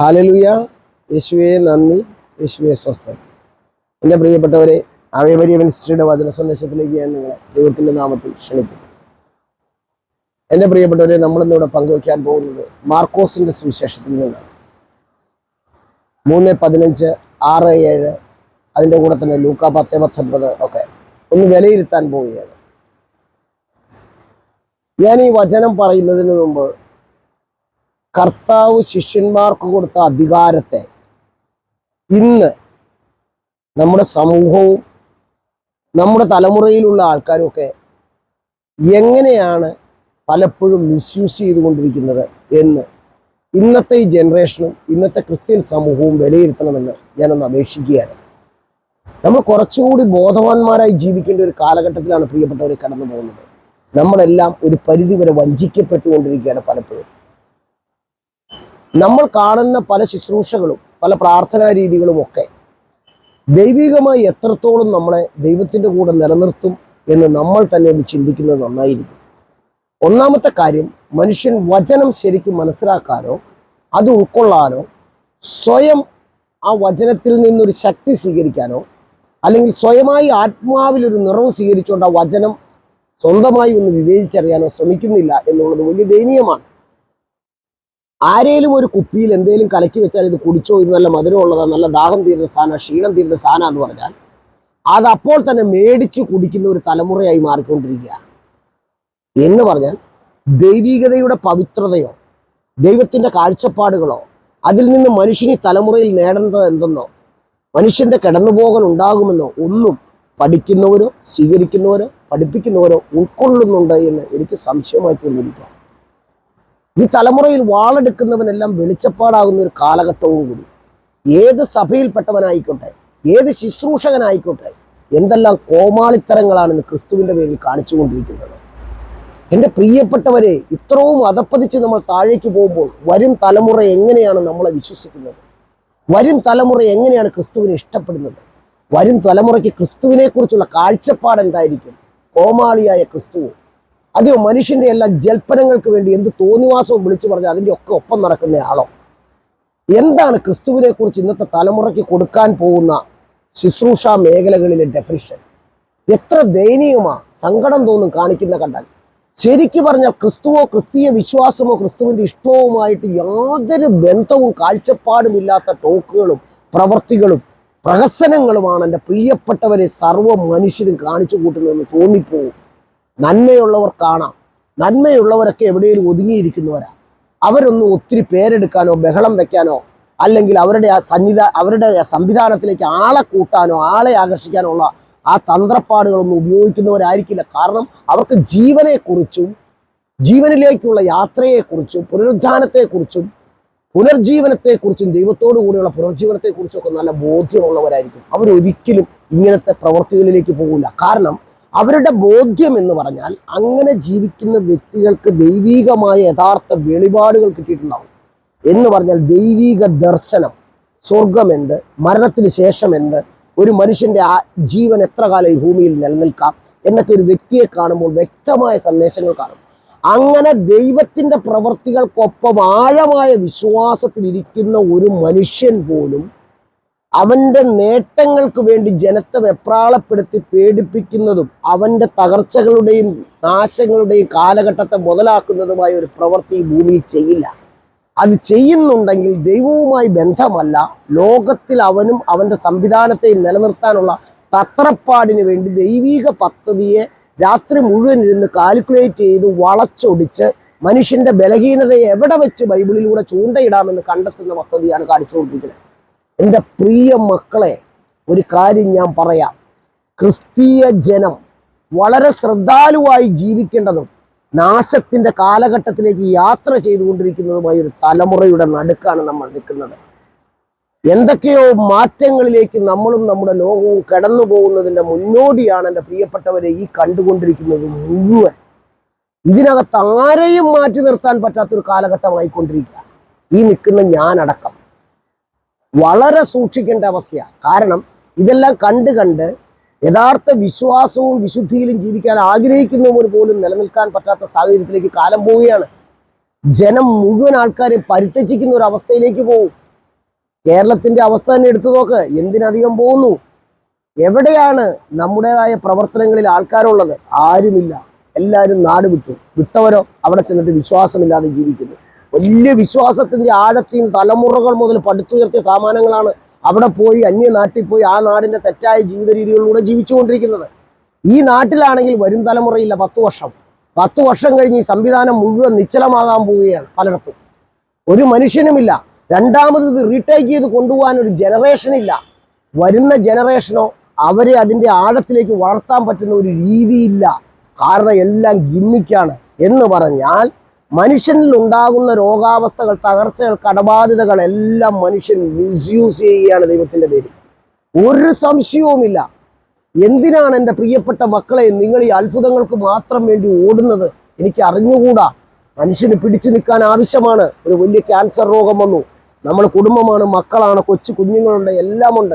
ഹാലലുയ. യേശുവെ നന്ദി. യേശുവെ സ്വസ്ഥം എന്റെ പ്രിയപ്പെട്ടവരെ അവയവരിയ മിനിസ്ട്രിയുടെ വചന സന്ദേശത്തിലേക്ക് ഞാൻ നിങ്ങളെ ദൈവത്തിന്റെ നാമത്തിൽ ക്ഷണിക്കും എന്റെ പ്രിയപ്പെട്ടവരെ നമ്മളിന്നിവിടെ പങ്കുവയ്ക്കാൻ പോകുന്നത് മാർക്കോസിന്റെ സുവിശേഷത്തിൽ നിന്നാണ്. മൂന്ന് പതിനഞ്ച് ആറ് ഏഴ് അതിന്റെ കൂടെ തന്നെ ലൂക്ക പത്ത് പത്തൊൻപത് ഒക്കെ ഒന്ന് വിലയിരുത്താൻ പോവുകയാണ്. ഞാൻ ഈ വചനം പറയുന്നതിന് മുമ്പ് കർത്താവ് ശിഷ്യന്മാർക്ക് കൊടുത്ത അധികാരത്തെ ഇന്ന് നമ്മുടെ സമൂഹവും നമ്മുടെ തലമുറയിലുള്ള ആൾക്കാരും ഒക്കെ എങ്ങനെയാണ് പലപ്പോഴും മിസ്യൂസ് ചെയ്തുകൊണ്ടിരിക്കുന്നത് എന്ന് ഇന്നത്തെ ഈ ജനറേഷനും ഇന്നത്തെ ക്രിസ്ത്യൻ സമൂഹവും വിലയിരുത്തണമെന്ന് ഞാനൊന്ന് അപേക്ഷിക്കുകയാണ്. നമ്മൾ കുറച്ചുകൂടി ബോധവാന്മാരായി ജീവിക്കേണ്ട ഒരു കാലഘട്ടത്തിലാണ് പ്രിയപ്പെട്ടവരെ കടന്നു പോകുന്നത് നമ്മളെല്ലാം ഒരു പരിധിവരെ വഞ്ചിക്കപ്പെട്ടുകൊണ്ടിരിക്കുകയാണ് പലപ്പോഴും. നമ്മൾ കാണുന്ന പല ശുശ്രൂഷകളും പല പ്രാർത്ഥനാ രീതികളും ഒക്കെ ദൈവികമായി എത്രത്തോളം നമ്മളെ ദൈവത്തിന്റെ കൂടെ നിലനിർത്തും എന്ന് നമ്മൾ തന്നെ ഒന്ന് ചിന്തിക്കുന്നത് നന്നായിരിക്കും. ഒന്നാമത്തെ കാര്യം മനുഷ്യൻ വചനം ശരിക്കും മനസ്സിലാക്കാനോ അത് ഉൾക്കൊള്ളാനോ സ്വയം ആ വചനത്തിൽ നിന്നൊരു ശക്തി സ്വീകരിക്കാനോ അല്ലെങ്കിൽ സ്വയമായി ആത്മാവിൽ ഒരു നിറവ് സ്വീകരിച്ചുകൊണ്ട് ആ വചനം സ്വന്തമായി ഒന്ന് വിവേചിച്ചറിയാനോ ശ്രമിക്കുന്നില്ല എന്നുള്ളത് വലിയ ദയനീയമാണ്. ആരേലും ഒരു കുപ്പിയിൽ എന്തേലും കലക്കി വെച്ചാൽ ഇത് കുടിച്ചോ? ഇത് നല്ല മധുരമുള്ളതാ നല്ല ദാഹം തീരുന്ന സാധന ക്ഷീണം തീരുന്ന സാധന എന്ന് പറഞ്ഞാൽ അത് അപ്പോൾ തന്നെ മേടിച്ച് കുടിക്കുന്ന ഒരു തലമുറയായി മാറിക്കൊണ്ടിരിക്കുകയാണ്. എന്ന് പറഞ്ഞാൽ ദൈവികതയുടെ പവിത്രതയോ ദൈവത്തിന്റെ കാഴ്ചപ്പാടുകളോ അതിൽ നിന്ന് മനുഷ്യന് തലമുറയിൽ നേടേണ്ടത് എന്തെന്നോ മനുഷ്യന്റെ കിടന്നുപോകൽ ഉണ്ടാകുമെന്നോ ഒന്നും പഠിക്കുന്നവരോ സ്വീകരിക്കുന്നവരോ പഠിപ്പിക്കുന്നവരോ ഉൾക്കൊള്ളുന്നുണ്ട് എന്ന് എനിക്ക് സംശയമായി തീർന്നിരിക്കുക ഈ തലമുറയിൽ വാളെടുക്കുന്നവനെല്ലാം വെളിച്ചപ്പാടാകുന്ന ഒരു കാലഘട്ടവും കൂടി. ഏത് സഭയിൽപ്പെട്ടവനായിക്കോട്ടെ ഏത് ശുശ്രൂഷകനായിക്കോട്ടെ എന്തെല്ലാം കോമാളിത്തരങ്ങളാണ് ഇന്ന് ക്രിസ്തുവിന്റെ പേരിൽ കാണിച്ചുകൊണ്ടിരിക്കുന്നത്. എന്റെ പ്രിയപ്പെട്ടവരെ ഇത്രയും അതപ്പതിച്ച് നമ്മൾ താഴേക്ക് പോകുമ്പോൾ വരും തലമുറ എങ്ങനെയാണ് നമ്മളെ വിശ്വസിക്കുന്നത്? വരും തലമുറ എങ്ങനെയാണ് ക്രിസ്തുവിനെ ഇഷ്ടപ്പെടുന്നത്? വരും തലമുറയ്ക്ക് ക്രിസ്തുവിനെ കുറിച്ചുള്ള കാഴ്ചപ്പാട് എന്തായിരിക്കും കോമാളിയായ ക്രിസ്തുവും അതെയോ? മനുഷ്യന്റെ എല്ലാ ജൽപ്പനങ്ങൾക്ക് വേണ്ടി എന്ത് തോന്നിവാസവും വിളിച്ചു പറഞ്ഞാൽ അതിന്റെ ഒക്കെ ഒപ്പം നടക്കുന്ന ആളോ? എന്താണ് ക്രിസ്തുവിനെ കുറിച്ച് ഇന്നത്തെ തലമുറയ്ക്ക് കൊടുക്കാൻ പോകുന്ന ശുശ്രൂഷ മേഖലകളിലെ ഡെഫിനിഷൻ എത്ര ദയനീയമാ സങ്കടം തോന്നും കാണിക്കുന്ന കണ്ടാൽ. ശരിക്കു പറഞ്ഞാൽ ക്രിസ്തുവോ ക്രിസ്തീയ വിശ്വാസമോ ക്രിസ്തുവിന്റെ ഇഷ്ടവുമായിട്ട് യാതൊരു ബന്ധവും കാഴ്ചപ്പാടുമില്ലാത്ത ടോക്കുകളും പ്രവർത്തികളും പ്രഹസനങ്ങളുമാണ് എന്റെ പ്രിയപ്പെട്ടവരെ സർവ മനുഷ്യരും കാണിച്ചു കൂട്ടുന്നതെന്ന് തോന്നിപ്പോവും. നന്മയുള്ളവർ കാണാം നന്മയുള്ളവരൊക്കെ എവിടെയും ഒതുങ്ങിയിരിക്കുന്നവരാ. അവരൊന്നും ഒത്തിരി പേരെടുക്കാനോ ബഹളം വെക്കാനോ അല്ലെങ്കിൽ അവരുടെ ആ സന്നിധ അവരുടെ സംവിധാനത്തിലേക്ക് ആളെ കൂട്ടാനോ ആളെ ആകർഷിക്കാനോ ഉള്ള ആ തന്ത്രപ്പാടുകളൊന്നും ഉപയോഗിക്കുന്നവരായിരിക്കില്ല. കാരണം അവർക്ക് ജീവനെക്കുറിച്ചും ജീവനിലേക്കുള്ള യാത്രയെക്കുറിച്ചും പുനരുദ്ധാനത്തെക്കുറിച്ചും പുനർജീവനത്തെക്കുറിച്ചും ദൈവത്തോടു കൂടിയുള്ള പുനർജീവനത്തെക്കുറിച്ചും ഒക്കെ നല്ല ബോധ്യമുള്ളവരായിരിക്കും. അവരൊരിക്കലും ഇങ്ങനത്തെ പ്രവൃത്തികളിലേക്ക് പോകില്ല കാരണം അവരുടെ ബോധ്യം എന്ന് പറഞ്ഞാൽ അങ്ങനെ ജീവിക്കുന്ന വ്യക്തികൾക്ക് ദൈവീകമായ യഥാർത്ഥ വെളിപാടുകൾ കിട്ടിയിട്ടുണ്ടാവും. എന്ന് പറഞ്ഞാൽ ദൈവീക ദർശനം സ്വർഗം എന്ത് മരണത്തിന് ശേഷം എന്ത് ഒരു മനുഷ്യന്റെ ആ ജീവൻ എത്ര കാലം ഈ ഭൂമിയിൽ നിലനിൽക്കാം എന്നൊക്കെ ഒരു വ്യക്തിയെ കാണുമ്പോൾ വ്യക്തമായ സന്ദേശങ്ങൾ കാണും. അങ്ങനെ ദൈവത്തിന്റെ പ്രവർത്തികൾക്കൊപ്പം ആഴമായ വിശ്വാസത്തിലിരിക്കുന്ന ഒരു മനുഷ്യൻ പോലും അവന്റെ നേട്ടങ്ങൾക്ക് വേണ്ടി ജനത്തെ വെപ്രാളപ്പെടുത്തി പേടിപ്പിക്കുന്നതും അവന്റെ തകർച്ചകളുടെയും നാശങ്ങളുടെയും കാലഘട്ടത്തെ മുതലാക്കുന്നതുമായ ഒരു പ്രവൃത്തി ഈ ഭൂമിയിൽ ചെയ്യില്ല. അത് ചെയ്യുന്നുണ്ടെങ്കിൽ ദൈവവുമായി ബന്ധമല്ല ലോകത്തിൽ അവനും അവന്റെ സംവിധാനത്തെയും നിലനിർത്താനുള്ള തത്രപ്പാടിന് വേണ്ടി ദൈവീക പദ്ധതിയെ രാത്രി മുഴുവൻ ഇരുന്ന് കാൽക്കുലേറ്റ് ചെയ്ത് വളച്ചൊടിച്ച് മനുഷ്യന്റെ ബലഹീനതയെ എവിടെ വെച്ച് ബൈബിളിലൂടെ ചൂണ്ടയിടാമെന്ന് കണ്ടെത്തുന്ന പദ്ധതിയാണ് കാണിച്ചുകൊണ്ടിരിക്കുന്നത്. എന്റെ പ്രിയ മക്കളെ ഒരു കാര്യം ഞാൻ പറയാം. ക്രിസ്തീയ ജനം വളരെ ശ്രദ്ധാലുവായി ജീവിക്കേണ്ടതും നാശത്തിന്റെ കാലഘട്ടത്തിലേക്ക് യാത്ര ചെയ്തുകൊണ്ടിരിക്കുന്നതുമായ ഒരു തലമുറയുടെ നടുക്കാണ് നമ്മൾ നിൽക്കുന്നത്. എന്തൊക്കെയോ മാറ്റങ്ങളിലേക്ക് നമ്മളും നമ്മുടെ ലോകവും കടന്നു പോകുന്നതിന്റെ മുന്നോടിയാണ് എന്റെ പ്രിയപ്പെട്ടവരെ ഈ കണ്ടുകൊണ്ടിരിക്കുന്നത് മുഴുവൻ. ഇതിനകത്ത് ആരെയും മാറ്റി നിർത്താൻ പറ്റാത്തൊരു കാലഘട്ടമായിക്കൊണ്ടിരിക്കുക. ഈ നിൽക്കുന്ന ഞാനടക്കം. വളരെ സൂക്ഷിക്കേണ്ട അവസ്ഥയാണ്. കാരണം ഇതെല്ലാം കണ്ട് കണ്ട് യഥാർത്ഥ വിശ്വാസവും വിശുദ്ധിയിലും ജീവിക്കാൻ ആഗ്രഹിക്കുന്നവർ പോലും നിലനിൽക്കാൻ പറ്റാത്ത സാഹചര്യത്തിലേക്ക് കാലം പോവുകയാണ്. ജനം മുഴുവൻ ആൾക്കാരെ പരിത്യജിക്കുന്ന ഒരു അവസ്ഥയിലേക്ക് പോകും. കേരളത്തിന്റെ അവസ്ഥ തന്നെ എടുത്തു നോക്ക്. എന്തിനധികം പോകുന്നു? എവിടെയാണ് നമ്മുടേതായ പ്രവർത്തനങ്ങളിൽ ആൾക്കാരുള്ളത്? ആരുമില്ല. എല്ലാവരും നാട് വിട്ടു. വിട്ടവരോ? അവിടെ ചെന്നിട്ട് വിശ്വാസമില്ലാതെ ജീവിക്കുന്നു. വലിയ വിശ്വാസത്തിന്റെ ആഴത്തെയും തലമുറകൾ മുതൽ പടുത്തുയർത്തിയ സാമാനങ്ങളാണ് അവിടെ പോയി അന്യ നാട്ടിൽ പോയി ആ നാടിന്റെ തെറ്റായ ജീവിത രീതികളിലൂടെ ജീവിച്ചുകൊണ്ടിരിക്കുന്നത്. ഈ നാട്ടിലാണെങ്കിൽ വരും തലമുറയില്ല പത്ത് വർഷം. പത്ത് വർഷം കഴിഞ്ഞ് ഈ സംവിധാനം മുഴുവൻ നിശ്ചലമാകാൻ പോവുകയാണ് പലയിടത്തും. ഒരു മനുഷ്യനുമില്ല. രണ്ടാമത് ഇത് റീടേക്ക് ചെയ്ത് കൊണ്ടുപോകാൻ ഒരു ജനറേഷൻ ഇല്ല. വരുന്ന ജനറേഷനോ അവരെ അതിന്റെ ആഴത്തിലേക്ക് വളർത്താൻ പറ്റുന്ന ഒരു രീതിയില്ല. കാരണം എല്ലാം ഗിമ്മിക്കാണ് എന്ന് പറഞ്ഞാൽ മനുഷ്യനിൽ ഉണ്ടാകുന്ന രോഗാവസ്ഥകൾ തകർച്ചകൾ കടബാധിതകൾ എല്ലാം മനുഷ്യൻ മിസ്യൂസ് ചെയ്യുകയാണ് ദൈവത്തിന്റെ പേര് ഒരു സംശയവുമില്ല. എന്തിനാണ് എന്റെ പ്രിയപ്പെട്ട മക്കളെ നിങ്ങൾ ഈ അത്ഭുതങ്ങൾക്ക് മാത്രം വേണ്ടി ഓടുന്നത്? എനിക്ക് അറിഞ്ഞുകൂടാ. മനുഷ്യന് പിടിച്ചു നിൽക്കാൻ ആവശ്യമാണ്. ഒരു വലിയ ക്യാൻസർ രോഗം വന്നു. നമ്മൾ കുടുംബമാണ് മക്കളാണ് കൊച്ചു കുഞ്ഞുങ്ങളുണ്ട് എല്ലാമുണ്ട്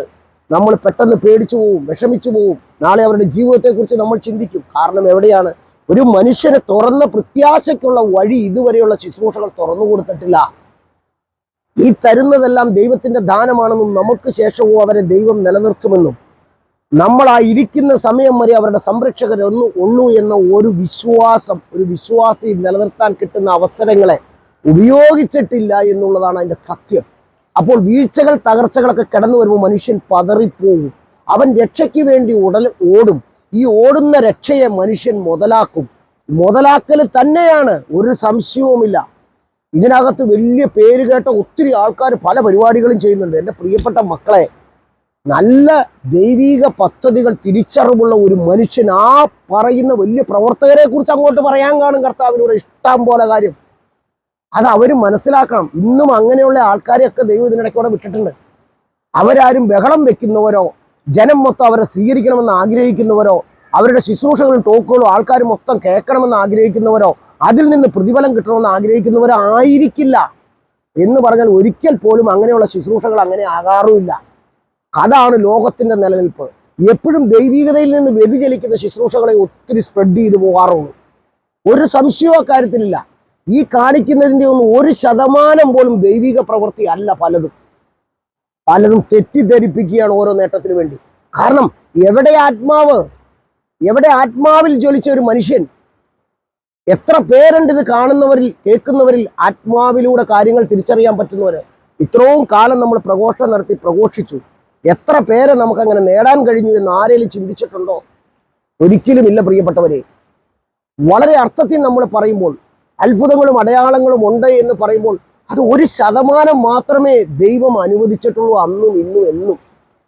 നമ്മൾ പെട്ടെന്ന് പേടിച്ചു പോവും വിഷമിച്ചു പോവും. നാളെ അവരുടെ ജീവിതത്തെക്കുറിച്ച് നമ്മൾ ചിന്തിക്കും. കാരണം എവിടെയാണ്? ഒരു മനുഷ്യന് തുറന്ന പ്രത്യാശയ്ക്കുള്ള വഴി ഇതുവരെയുള്ള ശുശ്രൂഷകൾ തുറന്നു കൊടുത്തിട്ടില്ല. ഈ തരുന്നതെല്ലാം ദൈവത്തിന്റെ ദാനമാണെന്നും നമുക്ക് ശേഷവും അവരെ ദൈവം നിലനിർത്തുമെന്നും. നമ്മൾ ആ ഇരിക്കുന്ന സമയം വരെ അവരുടെ സംരക്ഷകരൊന്നു ഉള്ളൂ എന്ന ഒരു വിശ്വാസം ഒരു വിശ്വാസി നിലനിർത്താൻ കിട്ടുന്ന അവസരങ്ങളെ ഉപയോഗിച്ചിട്ടില്ല എന്നുള്ളതാണ് അതിന്റെ സത്യം. അപ്പോൾ വീഴ്ചകൾ തകർച്ചകളൊക്കെ കടന്നു വരുമ്പോൾ മനുഷ്യൻ പതറിപ്പോകും അവൻ രക്ഷയ്ക്ക് വേണ്ടി ഉടൽ ഓടും. ഈ ഓടുന്ന രക്ഷയെ മനുഷ്യൻ മുതലാക്കും. മുതലാക്കൽ തന്നെയാണ് ഒരു സംശയവുമില്ല. ഇതിനകത്ത് വലിയ പേര് കേട്ട ഒത്തിരി ആൾക്കാർ പല പരിപാടികളും ചെയ്യുന്നുണ്ട്. എന്റെ പ്രിയപ്പെട്ട മക്കളെ നല്ല ദൈവീക പദ്ധതികൾ തിരിച്ചറിവുള്ള ഒരു മനുഷ്യൻ ആ പറയുന്ന വലിയ പ്രവർത്തകരെ കുറിച്ച് അങ്ങോട്ട് പറയാൻ കാണും. കർത്താവിനോട് ഇഷ്ടം പോലെ കാര്യം. അത് അവർ മനസ്സിലാക്കണം. ഇന്നും അങ്ങനെയുള്ള ആൾക്കാരെയൊക്കെ ദൈവം ഇതിനിടയ്ക്കൂടെ വിട്ടിട്ടുണ്ട്. അവരാരും ബഹളം വെക്കുന്നവരോ ജനം മൊത്തം അവരെ സ്വീകരിക്കണമെന്ന് ആഗ്രഹിക്കുന്നവരോ അവരുടെ ശുശ്രൂഷകളും ടോക്കുകളും ആൾക്കാർ മൊത്തം കേൾക്കണമെന്ന് ആഗ്രഹിക്കുന്നവരോ അതിൽ നിന്ന് പ്രതിഫലം കിട്ടണമെന്ന് ആഗ്രഹിക്കുന്നവരോ ആയിരിക്കില്ല. എന്ന് പറഞ്ഞാൽ ഒരിക്കൽ പോലും അങ്ങനെയുള്ള ശുശ്രൂഷകൾ അങ്ങനെ ആകാറുമില്ല. അതാണ് ലോകത്തിന്റെ നിലനിൽപ്പ്. എപ്പോഴും ദൈവികതയിൽ നിന്ന് വ്യതിചലിക്കുന്ന ശുശ്രൂഷകളെ ഒത്തിരി സ്പ്രെഡ് ചെയ്തു പോകാറുള്ളൂ. ഒരു സംശയവും അക്കാര്യത്തിലില്ല. ഈ കാണിക്കുന്നതിന്റെ ഒന്നും ഒരു ശതമാനം പോലും ദൈവിക പ്രവൃത്തി അല്ല പലതും. പലതും തെറ്റിദ്ധരിപ്പിക്കുകയാണ് ഓരോ നേട്ടത്തിനു വേണ്ടി. കാരണം എവിടെ ആത്മാവ് എവിടെ ആത്മാവിൽ ജ്വലിച്ച ഒരു മനുഷ്യൻ എത്ര പേരുണ്ട് ഇത് കാണുന്നവരിൽ കേൾക്കുന്നവരിൽ ആത്മാവിലൂടെ കാര്യങ്ങൾ തിരിച്ചറിയാൻ പറ്റുന്നവര്? ഇത്രയും കാലം നമ്മൾ പ്രഘോഷണം നടത്തി പ്രഘോഷിച്ചു. എത്ര പേരെ നമുക്കങ്ങനെ നേടാൻ കഴിഞ്ഞു എന്ന് ആരെങ്കിലും ചിന്തിച്ചിട്ടുണ്ടോ? ഒരിക്കലും ഇല്ല പ്രിയപ്പെട്ടവരെ. വളരെ അർത്ഥത്തിൽ നമ്മൾ പറയുമ്പോൾ അത്ഭുതങ്ങളും അടയാളങ്ങളും ഉണ്ട് എന്ന് പറയുമ്പോൾ അത് ഒരു ശതമാനം മാത്രമേ ദൈവം അനുവദിച്ചിട്ടുള്ളൂ അന്നും ഇന്നും എന്നും.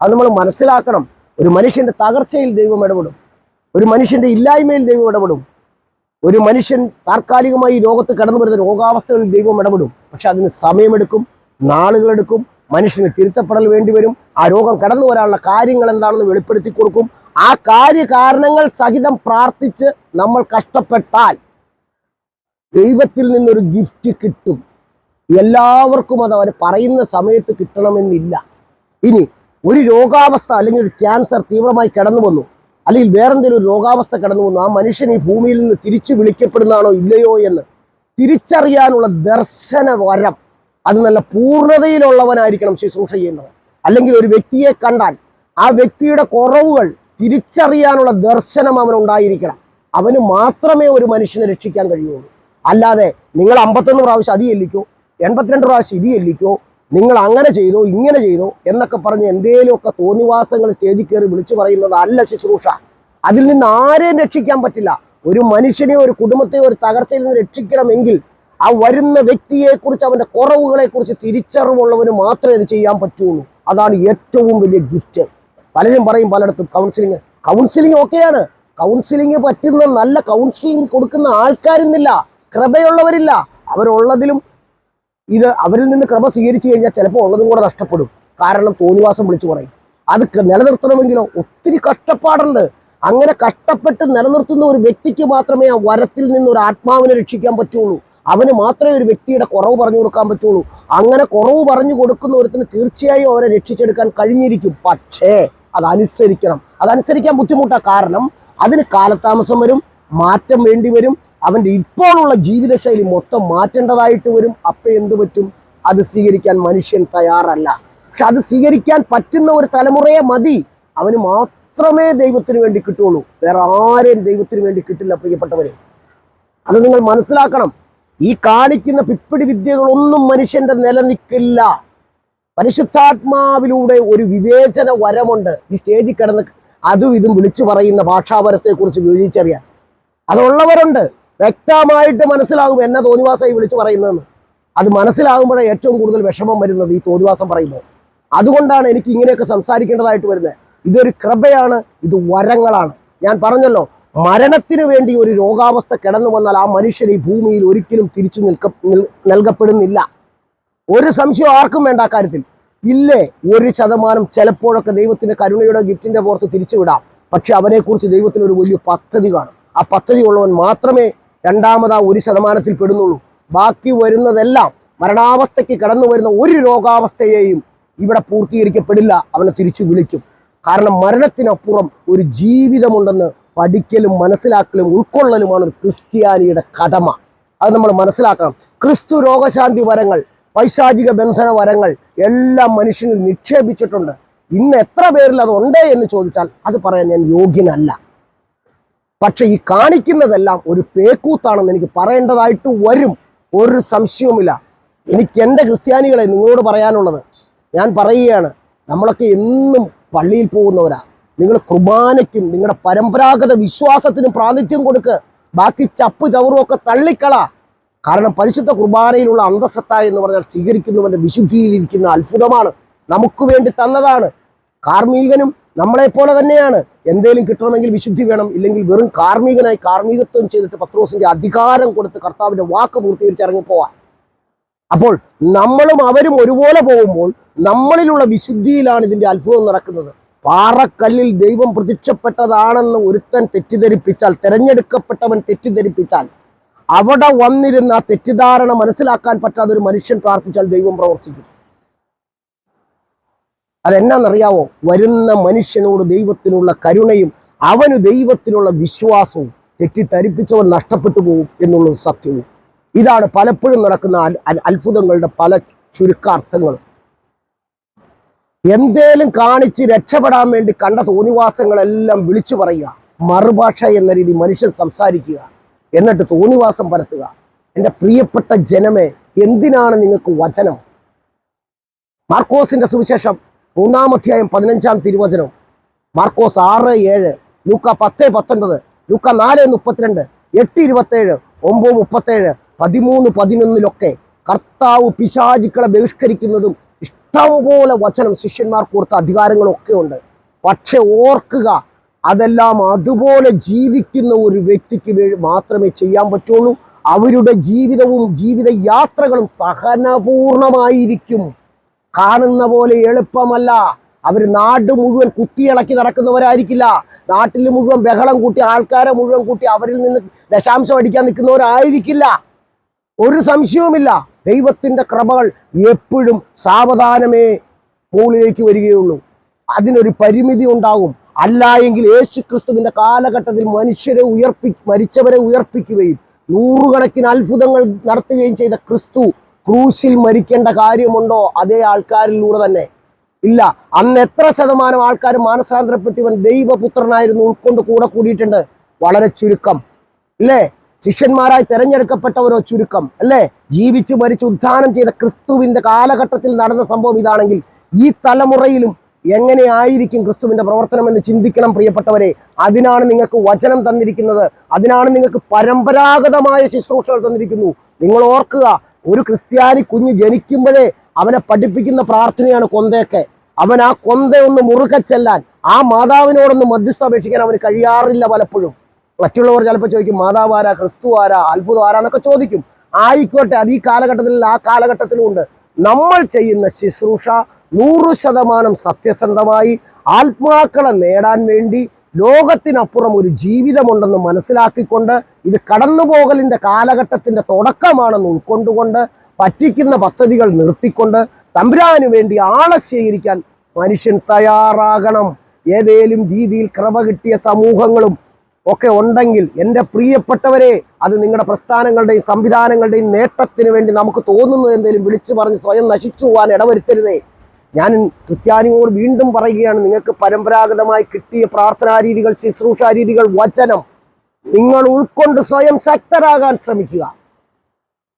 അത് നമ്മൾ മനസ്സിലാക്കണം. ഒരു മനുഷ്യന്റെ തകർച്ചയിൽ ദൈവം ഇടപെടും. ഒരു മനുഷ്യന്റെ ഇല്ലായ്മയിൽ ദൈവം ഇടപെടും. ഒരു മനുഷ്യൻ താൽക്കാലികമായി ലോകത്ത് കടന്നു വരുന്ന രോഗാവസ്ഥകളിൽ ദൈവം ഇടപെടും. പക്ഷെ അതിന് സമയമെടുക്കും നാളുകളെടുക്കും മനുഷ്യന് തിരുത്തപ്പെടൽ വേണ്ടി വരും. ആ രോഗം കടന്നു വരാനുള്ള കാര്യങ്ങൾ എന്താണെന്ന് വെളിപ്പെടുത്തി കൊടുക്കും. ആ കാര്യകാരണങ്ങൾ സഹിതം പ്രാർത്ഥിച്ച് നമ്മൾ കഷ്ടപ്പെട്ടാൽ ദൈവത്തിൽ നിന്നൊരു ഗിഫ്റ്റ് കിട്ടും. എല്ലാവർക്കും അത് അവർ പറയുന്ന സമയത്ത് കിട്ടണമെന്നില്ല. ഇനി ഒരു രോഗാവസ്ഥ അല്ലെങ്കിൽ ഒരു ക്യാൻസർ തീവ്രമായി കടന്നു വന്നു അല്ലെങ്കിൽ വേറെന്തെങ്കിലും ഒരു രോഗാവസ്ഥ കടന്നു വന്നു ആ മനുഷ്യൻ ഈ ഭൂമിയിൽ നിന്ന് തിരിച്ചു വിളിക്കപ്പെടുന്നതാണോ ഇല്ലയോ എന്ന് തിരിച്ചറിയാനുള്ള ദർശന വരം അത് നല്ല പൂർണതയിലുള്ളവനായിരിക്കണം ശുശ്രൂഷ ചെയ്യുന്നത് അല്ലെങ്കിൽ ഒരു വ്യക്തിയെ കണ്ടാൽ ആ വ്യക്തിയുടെ കുറവുകൾ തിരിച്ചറിയാനുള്ള ദർശനം അവനുണ്ടായിരിക്കണം അവന് മാത്രമേ ഒരു മനുഷ്യനെ രക്ഷിക്കാൻ കഴിയുള്ളൂ. അല്ലാതെ നിങ്ങൾ അമ്പത്തൊന്ന് പ്രാവശ്യം അതി ചെല്ലിക്കോ എൺപത്തിരണ്ട് പ്രാവശ്യം ഇത് ചെല്ലിക്കോ നിങ്ങൾ അങ്ങനെ ചെയ്തോ ഇങ്ങനെ ചെയ്തോ എന്നൊക്കെ പറഞ്ഞ് എന്തേലുമൊക്കെ തോന്നിവാസങ്ങൾ സ്റ്റേജിൽ കയറി വിളിച്ചു പറയുന്നത് അല്ല ശുശ്രൂഷ. അതിൽ നിന്ന് ആരെയും രക്ഷിക്കാൻ പറ്റില്ല. ഒരു മനുഷ്യനെയോ ഒരു കുടുംബത്തെയോ ഒരു തകർച്ചയിൽ നിന്ന് രക്ഷിക്കണമെങ്കിൽ ആ വരുന്ന വ്യക്തിയെക്കുറിച്ച് അവന്റെ കുറവുകളെ കുറിച്ച് തിരിച്ചറിവുള്ളവന് മാത്രമേ ഇത് ചെയ്യാൻ പറ്റുള്ളൂ. അതാണ് ഏറ്റവും വലിയ ഗിഫ്റ്റ്. പലരും പറയും പലയിടത്തും കൗൺസിലിംഗ് കൗൺസിലിംഗ് ഓക്കെയാണ്. കൗൺസിലിംഗ് പറ്റുന്ന നല്ല കൗൺസിലിംഗ് കൊടുക്കുന്ന ആൾക്കാരിന്നില്ല കൃപയുള്ളവരില്ല. അവരുള്ളതിലും ഇത് അവരിൽ നിന്ന് ക്രമ സ്വീകരിച്ചു കഴിഞ്ഞാൽ ചിലപ്പോൾ ഉള്ളതും കൂടെ നഷ്ടപ്പെടും. കാരണം തോന്നിവാസം വിളിച്ചു പറയും. അത് നിലനിർത്തണമെങ്കിലോ? ഒത്തിരി കഷ്ടപ്പാടുണ്ട്. അങ്ങനെ കഷ്ടപ്പെട്ട് നിലനിർത്തുന്ന ഒരു വ്യക്തിക്ക് മാത്രമേ ആ വരത്തിൽ നിന്ന് ഒരു ആത്മാവിനെ രക്ഷിക്കാൻ പറ്റുള്ളൂ. അവന് മാത്രമേ ഒരു വ്യക്തിയുടെ കുറവ് പറഞ്ഞു കൊടുക്കാൻ പറ്റുള്ളൂ. അങ്ങനെ കുറവ് പറഞ്ഞു കൊടുക്കുന്ന ഒരുത്തിന് തീർച്ചയായും അവരെ രക്ഷിച്ചെടുക്കാൻ കഴിഞ്ഞിരിക്കും. പക്ഷേ അതനുസരിക്കണം അതനുസരിക്കാൻ ബുദ്ധിമുട്ടാണ് കാരണം അതിന് കാലതാമസം വരും മാറ്റം വേണ്ടി വരും. അവന്റെ ഇപ്പോഴുള്ള ജീവിതശൈലി മൊത്തം മാറ്റേണ്ടതായിട്ട് വരും. അപ്പം എന്ത് പറ്റും? അത് സ്വീകരിക്കാൻ മനുഷ്യൻ തയ്യാറല്ല. പക്ഷെ അത് സ്വീകരിക്കാൻ പറ്റുന്ന ഒരു തലമുറയെ മതി. അവന് മാത്രമേ ദൈവത്തിന് വേണ്ടി കിട്ടുള്ളൂ. വേറെ ആരെയും ദൈവത്തിന് വേണ്ടി കിട്ടില്ല പ്രിയപ്പെട്ടവരെ. അത് നിങ്ങൾ മനസ്സിലാക്കണം. ഈ കാണിക്കുന്ന പിപ്പിടി വിദ്യകളൊന്നും മനുഷ്യന്റെ നിലനിൽക്കില്ല. പരിശുദ്ധാത്മാവിലൂടെ ഒരു വിവേചന വരമുണ്ട്. ഈ സ്റ്റേജിൽ കിടന്ന് അതും ഇതും വിളിച്ചു പറയുന്ന ഭാഷാപരത്തെ കുറിച്ച് വിവേചിച്ചറിയാൻ. അതുള്ളവരുണ്ട്. വ്യക്തമായിട്ട് മനസ്സിലാകും എന്നെ തോന്നിവാസമായി വിളിച്ചു പറയുന്നതെന്ന്. അത് മനസ്സിലാകുമ്പോഴേ ഏറ്റവും കൂടുതൽ വിഷമം വരുന്നത് ഈ തോന്നിവാസം പറയുമ്പോൾ. അതുകൊണ്ടാണ് എനിക്ക് ഇങ്ങനെയൊക്കെ സംസാരിക്കേണ്ടതായിട്ട് വരുന്നത്. ഇതൊരു കൃപയാണ് ഇത് വരങ്ങളാണ്. ഞാൻ പറഞ്ഞല്ലോ മരണത്തിന് വേണ്ടി ഒരു രോഗാവസ്ഥ കിടന്നു വന്നാൽ ആ മനുഷ്യൻ ഈ ഭൂമിയിൽ ഒരിക്കലും തിരിച്ചു നിൽക്ക നിൽ- നൽകപ്പെടുന്നില്ല. ഒരു സംശയം ആർക്കും വേണ്ട കാര്യത്തിൽ. ഇല്ലേ ഒരു ശതമാനം ചിലപ്പോഴൊക്കെ ദൈവത്തിന്റെ കരുണയുടെ ഗിഫ്റ്റിന്റെ പുറത്ത് തിരിച്ചുവിടാം. പക്ഷെ അവനെക്കുറിച്ച് ദൈവത്തിന് ഒരു വലിയ പദ്ധതി കാണും. ആ പദ്ധതി ഉള്ളവൻ മാത്രമേ രണ്ടാമത് ആ ഒരു ശതമാനത്തിൽ പെടുന്നുള്ളൂ. ബാക്കി വരുന്നതെല്ലാം മരണാവസ്ഥയ്ക്ക് കടന്നു വരുന്ന ഒരു രോഗാവസ്ഥയെയും ഇവിടെ പൂർത്തീകരിക്കപ്പെടില്ല. അവനെ തിരിച്ചു വിളിക്കും. കാരണം മരണത്തിനപ്പുറം ഒരു ജീവിതമുണ്ടെന്ന് പഠിക്കലും മനസ്സിലാക്കലും ഉൾക്കൊള്ളലുമാണ് ഒരു ക്രിസ്ത്യാനിയുടെ കടമ. അത് നമ്മൾ മനസ്സിലാക്കണം. ക്രിസ്തു രോഗശാന്തി വരങ്ങൾ പൈശാചിക ബന്ധന വരങ്ങൾ എല്ലാം മനുഷ്യനിൽ നിക്ഷേപിച്ചിട്ടുണ്ട്. ഇന്ന് എത്ര പേരിൽ അത് ഉണ്ട് എന്ന് ചോദിച്ചാൽ അത് പറയാൻ ഞാൻ യോഗ്യനല്ല. പക്ഷെ ഈ കാണിക്കുന്നതെല്ലാം ഒരു പേക്കൂത്താണെന്ന് എനിക്ക് പറയേണ്ടതായിട്ട് വരും. ഒരു സംശയവുമില്ല. എനിക്ക് എന്റെ ക്രിസ്ത്യാനികളെ നിങ്ങളോട് പറയാനുള്ളത് ഞാൻ പറയുകയാണ് നമ്മളൊക്കെ എന്നും പള്ളിയിൽ പോകുന്നവരാ. നിങ്ങൾ കുർബാനയ്ക്കും നിങ്ങളുടെ പരമ്പരാഗത വിശ്വാസത്തിനും പ്രാതിനിധ്യം കൊടുക്ക്. ബാക്കി ചപ്പ് ചവറും ഒക്കെ തള്ളിക്കള. കാരണം പരിശുദ്ധ കുർബാനയിലുള്ള അന്തസത്ത എന്ന് പറഞ്ഞാൽ സ്വീകരിക്കുന്നവന്റെ വിശുദ്ധിയിലിരിക്കുന്ന അത്ഭുതമാണ്. നമുക്ക് വേണ്ടി തന്നതാണ്. കാർമീകനും നമ്മളെപ്പോലെ തന്നെയാണ്. എന്തേലും കിട്ടണമെങ്കിൽ വിശുദ്ധി വേണം. ഇല്ലെങ്കിൽ വെറും കാർമികനായി കാർമികത്വം ചെയ്തിട്ട് പത്രോസിന്റെ അധികാരം കൊടുത്ത് കർത്താവിന്റെ വാക്ക് പൂർത്തീകരിച്ച് ഇറങ്ങിപ്പോവാൻ അപ്പോൾ നമ്മളും അവരും ഒരുപോലെ പോകുമ്പോൾ നമ്മളിലുള്ള വിശുദ്ധിയിലാണ് ഇതിന്റെ അത്ഭുതം നടക്കുന്നത്. പാറക്കല്ലിൽ ദൈവം പ്രത്യക്ഷപ്പെട്ടതാണെന്ന് ഒരുത്തൻ തെറ്റിദ്ധരിപ്പിച്ചാൽ തെരഞ്ഞെടുക്കപ്പെട്ടവൻ തെറ്റിദ്ധരിപ്പിച്ചാൽ അവിടെ വന്നിരുന്ന തെറ്റിദ്ധാരണ മനസ്സിലാക്കാൻ പറ്റാതെ ഒരു മനുഷ്യൻ പ്രാർത്ഥിച്ചാൽ ദൈവം പ്രവർത്തിക്കും. അതെന്നാന്നറിയാവോ? വരുന്ന മനുഷ്യനോട് ദൈവത്തിനുള്ള കരുണയും അവന് ദൈവത്തിനുള്ള വിശ്വാസവും തെറ്റിദ്ധരിപ്പിച്ചവൻ നഷ്ടപ്പെട്ടു പോകും എന്നുള്ളത് സത്യവും. ഇതാണ് പലപ്പോഴും നടക്കുന്ന അത്ഭുതങ്ങളുടെ പല ചുരുക്കാർത്ഥങ്ങളും. എന്തേലും കാണിച്ച് രക്ഷപ്പെടാൻ വേണ്ടി കണ്ട തോന്നിവാസങ്ങളെല്ലാം വിളിച്ചു പറയുക മറുഭാഷ എന്ന രീതി മനുഷ്യൻ സംസാരിക്കുക എന്നിട്ട് തോന്നിവാസം പരത്തുക. എന്റെ പ്രിയപ്പെട്ട ജനമേ എന്തിനാണ് നിങ്ങൾക്ക് വചനം? മാർക്കോസിന്റെ സുവിശേഷം മൂന്നാം അധ്യായം പതിനഞ്ചാം തിരുവചനം. മാർക്കോസ് ആറ് ഏഴ് ലൂക്ക പത്ത് പത്തൊൻപത് ലൂക്ക നാല് മുപ്പത്തിരണ്ട് എട്ട് ഇരുപത്തേഴ് ഒമ്പത് മുപ്പത്തേഴ് പതിമൂന്ന് പതിനൊന്നിലൊക്കെ കർത്താവ് പിശാചുക്കളെ ബഹിഷ്കരിക്കുന്നതും ഇഷ്ടംപോലെ വചനം ശിഷ്യന്മാർ കൊടുത്ത അധികാരങ്ങളൊക്കെ ഉണ്ട്. പക്ഷെ ഓർക്കുക അതെല്ലാം അതുപോലെ ജീവിക്കുന്ന ഒരു വ്യക്തിക്ക് മാത്രമേ ചെയ്യാൻ പറ്റുള്ളൂ. അവരുടെ ജീവിതവും ജീവിത യാത്രകളും സഹനപൂർണമായിരിക്കും. കാണുന്ന പോലെ എളുപ്പമല്ല. അവർ നാട് മുഴുവൻ കുത്തിയിളക്കി നടക്കുന്നവരായിരിക്കില്ല. നാട്ടിൽ മുഴുവൻ ബഹളം കൂട്ടി ആൾക്കാരെ മുഴുവൻ കൂട്ടി അവരിൽ നിന്ന് ദശാംശം അടിക്കാൻ നിൽക്കുന്നവരായിരിക്കില്ല. ഒരു സംശയവുമില്ല. ദൈവത്തിന്റെ കൃപകൾ എപ്പോഴും സാവധാനമേ മുകളിലേക്ക് വരികയുള്ളൂ. അതിനൊരു പരിമിതി ഉണ്ടാകും. അല്ല എങ്കിൽ യേശു ക്രിസ്തുവിന്റെ കാലഘട്ടത്തിൽ മനുഷ്യരെ ഉയർപ്പി മരിച്ചവരെ ഉയർപ്പിക്കുകയും നൂറുകണക്കിന് അത്ഭുതങ്ങൾ നടത്തുകയും ചെയ്ത ക്രിസ്തു ക്രൂശിൽ മരിക്കേണ്ട കാര്യമുണ്ടോ? അതേ ആൾക്കാരിലൂടെ തന്നെ. ഇല്ല അന്ന് എത്ര ശതമാനം ആൾക്കാർ മാനസാന്തരപ്പെട്ടിവൻ ദൈവപുത്രനായിരുന്നു ഉൾക്കൊണ്ട് കൂടെ കൂടിയിട്ടുണ്ട്? വളരെ ചുരുക്കം. അല്ലേ? ശിഷ്യന്മാരായി തെരഞ്ഞെടുക്കപ്പെട്ടവരോ ചുരുക്കം. അല്ലേ? ജീവിച്ചു മരിച്ചു ഉദ്ധാനം ചെയ്ത ക്രിസ്തുവിന്റെ കാലഘട്ടത്തിൽ നടന്ന സംഭവം ഇതാണെങ്കിൽ ഈ തലമുറയിലും എങ്ങനെയായിരിക്കും ക്രിസ്തുവിന്റെ പ്രവർത്തനം എന്ന് ചിന്തിക്കണം പ്രിയപ്പെട്ടവരെ. അതിനാണ് നിങ്ങൾക്ക് വചനം തന്നിരിക്കുന്നത്. അതിനാണ് നിങ്ങൾക്ക് പരമ്പരാഗതമായ ശുശ്രൂഷകൾ തന്നിരിക്കുന്നു. നിങ്ങൾ ഓർക്കുക ഒരു ക്രിസ്ത്യാനി കുഞ്ഞ് ജനിക്കുമ്പോഴേ അവനെ പഠിപ്പിക്കുന്ന പ്രാർത്ഥനയാണ് കൊന്തയൊക്കെ. അവൻ ആ കൊന്തയൊന്ന് മുറുകെ ചെല്ലാൻ ആ മാതാവിനോടൊന്ന് മധ്യസ്ഥ അപേക്ഷിക്കാൻ അവന് കഴിയാറില്ല പലപ്പോഴും. മറ്റുള്ളവർ ചിലപ്പോൾ ചോദിക്കും മാതാവ് ആരാ? ക്രിസ്തു ആരാ? അത്ഭുതം ആരാന്നൊക്കെ ചോദിക്കും. ആയിക്കോട്ടെ അത് ഈ കാലഘട്ടത്തിൽ ആ കാലഘട്ടത്തിലും ഉണ്ട്. നമ്മൾ ചെയ്യുന്ന ശുശ്രൂഷ നൂറ് ശതമാനം സത്യസന്ധമായി ആത്മാക്കളെ നേടാൻ വേണ്ടി ലോകത്തിനപ്പുറം ഒരു ജീവിതമുണ്ടെന്ന് മനസ്സിലാക്കിക്കൊണ്ട് ഇത് കടന്നുപോകലിന്റെ കാലഘട്ടത്തിന്റെ തുടക്കമാണെന്ന് ഉൾക്കൊണ്ടുകൊണ്ട് പറ്റിക്കുന്ന പദ്ധതികൾ നിർത്തിക്കൊണ്ട് തമ്പുരാനു വേണ്ടി ആളെ സ്വീകരിക്കാൻ മനുഷ്യൻ തയ്യാറാകണം. ഏതേലും രീതിയിൽ ക്രമ കിട്ടിയ സമൂഹങ്ങളും ഒക്കെ ഉണ്ടെങ്കിൽ എന്റെ പ്രിയപ്പെട്ടവരെ അത് നിങ്ങളുടെ പ്രസ്ഥാനങ്ങളുടെയും സംവിധാനങ്ങളുടെയും നേട്ടത്തിന് വേണ്ടി നമുക്ക് തോന്നുന്നത് എന്തെങ്കിലും വിളിച്ചു പറഞ്ഞ് സ്വയം നശിച്ചു പോകാൻ ഇടവരുത്തരുതേ. ഞാൻ ക്രിസ്ത്യാനികളോട് വീണ്ടും പറയുകയാണ് നിങ്ങൾക്ക് പരമ്പരാഗതമായി കിട്ടിയ പ്രാർത്ഥനാ രീതികൾ ശുശ്രൂഷാ രീതികൾ വചനം നിങ്ങൾ ഉൾക്കൊണ്ട് സ്വയം ശക്തരാകാൻ ശ്രമിക്കുക.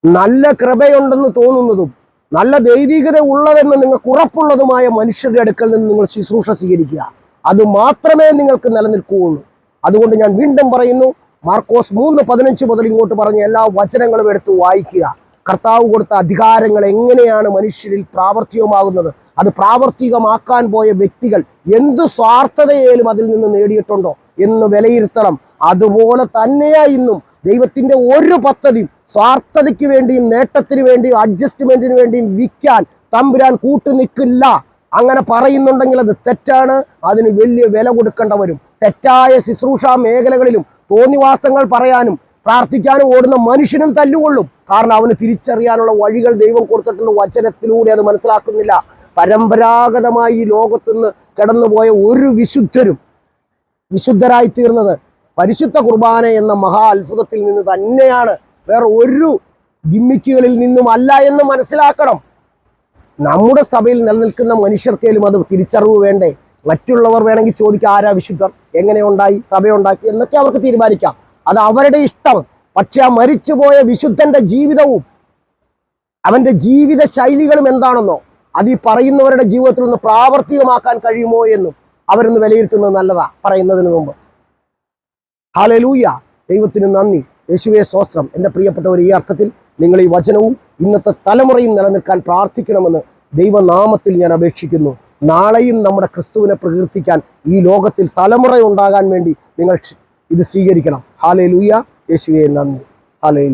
നല്ല കൃപയുണ്ടെന്ന് തോന്നുന്നതും നല്ല ദൈവികത ഉള്ളതെന്ന് നിങ്ങൾക്ക് ഉറപ്പുള്ളതുമായ മനുഷ്യരുടെ അടുക്കൽ നിന്ന് നിങ്ങൾ ശുശ്രൂഷ സ്വീകരിക്കുക. അത് മാത്രമേ നിങ്ങൾക്ക് നിലനിൽക്കുകയുള്ളൂ. അതുകൊണ്ട് ഞാൻ വീണ്ടും പറയുന്നു മാർക്കോസ് മൂന്ന് പതിനഞ്ച് മുതൽ ഇങ്ങോട്ട് പറഞ്ഞ എല്ലാ വചനങ്ങളും എടുത്ത് വായിക്കുക. കർത്താവ് കൊടുത്ത അധികാരങ്ങൾ എങ്ങനെയാണ് മനുഷ്യരിൽ പ്രാവർത്തികമാകുന്നത്? അത് പ്രാവർത്തികമാക്കാൻ പോയ വ്യക്തികൾ എന്ത് സ്വാർത്ഥതയേലും അതിൽ നിന്ന് നേടിയിട്ടുണ്ടോ എന്ന് വിലയിരുത്തണം. അതുപോലെ തന്നെയാ ഇന്നും ദൈവത്തിന്റെ ഒരു പദ്ധതിയും സ്വാർത്ഥതയ്ക്ക് വേണ്ടിയും നേട്ടത്തിന് വേണ്ടിയും അഡ്ജസ്റ്റ്മെന്റിന് വേണ്ടിയും വിൽക്കാൻ തമ്പുരാൻ കൂട്ടു നിൽക്കില്ല. അങ്ങനെ പറയുന്നുണ്ടെങ്കിൽ അത് തെറ്റാണ്. അതിന് വലിയ വില കൊടുക്കേണ്ട വരും തെറ്റായ ശുശ്രൂഷ മേഖലകളിലും തോന്നിവാസങ്ങൾ പറയാനും പ്രാർത്ഥിക്കാനും ഓടുന്ന മനുഷ്യനും തല്ലുകൊള്ളും. കാരണം അവന് തിരിച്ചറിയാനുള്ള വഴികൾ ദൈവം കൊടുത്തിട്ടുണ്ട്. വചനത്തിലൂടെ അത് മനസ്സിലാക്കുന്നില്ല. പരമ്പരാഗതമായി ഈ ലോകത്തുനിന്ന് കിടന്നുപോയ ഒരു വിശുദ്ധരും വിശുദ്ധരായി തീർന്നത് പരിശുദ്ധ കുർബാന എന്ന മഹാ അത്ഭുതത്തിൽ നിന്ന് തന്നെയാണ് വേറെ ഒരു ഗിമ്മിക്കുകളിൽ നിന്നും അല്ല എന്ന് മനസ്സിലാക്കണം. നമ്മുടെ സഭയിൽ നിലനിൽക്കുന്ന മനുഷ്യർക്കേലും അത് തിരിച്ചറിവ് വേണ്ടേ? മറ്റുള്ളവർ വേണമെങ്കിൽ ചോദിക്കുക ആരാ വിശുദ്ധർ? എങ്ങനെ ഉണ്ടായി? സഭയുണ്ടാക്കി എന്നൊക്കെ അവർക്ക് തീരുമാനിക്കാം. അത് അവരുടെ ഇഷ്ടം. പക്ഷെ ആ മരിച്ചുപോയ വിശുദ്ധന്റെ ജീവിതവും അവന്റെ ജീവിത ശൈലികളും എന്താണെന്നോ അത് ഈ പറയുന്നവരുടെ ജീവിതത്തിൽ ഒന്ന് പ്രാവർത്തികമാക്കാൻ കഴിയുമോ എന്നും അവരൊന്ന് വിലയിരുത്തുന്നത് നല്ലതാ പറയുന്നതിന് മുമ്പ്. ഹാലലൂയ. ദൈവത്തിന് നന്ദി. യേശുവേ സ്വസ്ത്രം എന്റെ പ്രിയപ്പെട്ടവർ ഈ അർത്ഥത്തിൽ നിങ്ങൾ ഈ വചനവും ഇന്നത്തെ തലമുറയും നിലനിൽക്കാൻ പ്രാർത്ഥിക്കണമെന്ന് ദൈവനാമത്തിൽ ഞാൻ അപേക്ഷിക്കുന്നു. നാളെയും നമ്മുടെ ക്രിസ്തുവിനെ പ്രകീർത്തിക്കാൻ ഈ ലോകത്തിൽ തലമുറ ഉണ്ടാകാൻ വേണ്ടി നിങ്ങൾ ഇത് സ്വീകരിക്കണം. ഹാലേ ലൂയ യേശുവേ നന്ദി. ഹാലേ